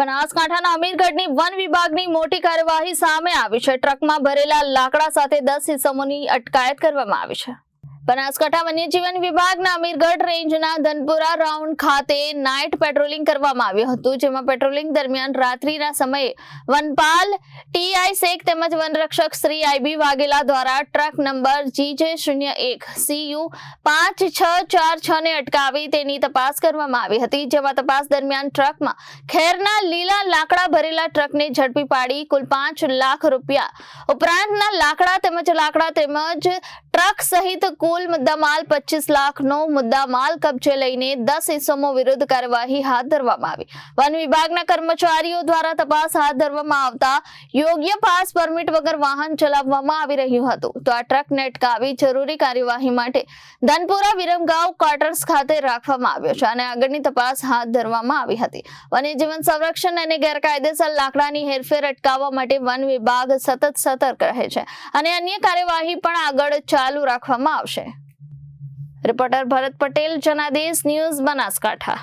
બનાસકાંઠાના અમીરગઢની વન વિભાગની મોટી કાર્યવાહી સામે આવી છે. ટ્રકમાં ભરેલા લાકડા સાથે દસ ઇસમોની અટકાયત કરવામાં આવી છે. બનાસકાંઠા વન્યજીવન વિભાગના અમીરગઢ રેન્જના ધનપુરા રાઉન્ડ ખાતે નાઇટ પેટ્રોલિંગ કરવામાં આવ્યું હતું, જેમાં પેટ્રોલિંગ દરમિયાન રાત્રિના સમયે વનપાલ ટીઆઈ શેખ તેમજ વનરક્ષક શ્રી આઈબી વાઘેલા દ્વારા ટ્રક નંબર જીજે શૂન્ય એક સીયુ પાંચ છ ચાર છ ને અટકાવી તેની તપાસ કરવામાં આવી હતી, જેમાં તપાસ દરમિયાન ટ્રકમાં ખેરના લીલા લાકડા ભરેલા ટ્રકને ઝડપી પાડી કુલ પાંચ લાખ રૂપિયા ઉપરાંતના લાકડા તેમજ લાકડા તેમજ ટ્રક સહિત કુલ મુદ્દામાલ પચીસ લાખનો મુદ્દામાલ કબજે લઈને દસ ઇસમો વિરુદ્ધ કાર્યવાહી હાથ ધરવામાં આવી. વન વિભાગના કર્મચારીઓ દ્વારા તપાસ હાથ ધરવામાં આવતા યોગ્ય પાસ પરમિટ વગર વાહન ચલાવવામાં આવી રહ્યું હતું. તો આ ટ્રકને અટકાવી જરૂરી કાર્યવાહી માટે ધનપુરા વિરમગાંવ ક્વાર્ટર્સ ખાતે રાખવામાં આવ્યો છે અને આગળની તપાસ હાથ ધરવામાં આવી હતી. વન્યજીવન સંરક્ષણ અને ગેરકાયદેસર લાકડાની હેરફેર અટકાવવા માટે વન વિભાગ સતત સતર્ક રહે છે અને અન્ય કાર્યવાહી પણ આગળ ચાલુ રાખવામાં આવશે. Reporter Bharat Patel Janadesh news Banaskantha.